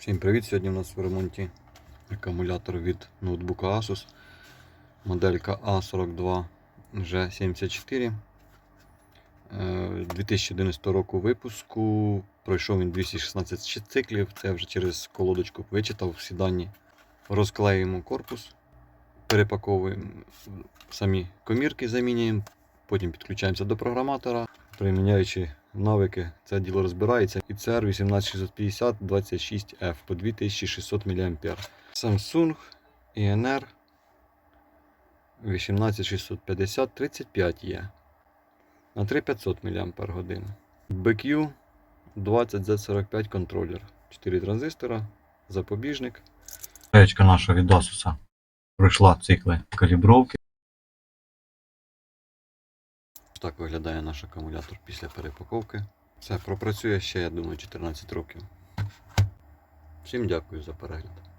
Всім привіт! Сьогодні у нас в ремонті акумулятор від ноутбука Asus. Моделька A42 G74. Е, 2011 року випуску. Пройшов він 216 циклів. Це вже через колодочку вичитав всі дані. Розклеюємо корпус, перепаковуємо самі комірки, замінюємо, потім підключаємося до програматора, приміняючи навики, це діло розбирається. І CR 18650 26F по 2600 мА. Samsung INR 18650 35 є на 3500 мАч. BQ 20Z45 контролер. 4 транзистора, запобіжник. Речка наша від Asus пройшла цикли калібровки. Так виглядає наш акумулятор після перепаковки. Це пропрацює ще, я думаю, 14 років. Всім дякую за перегляд.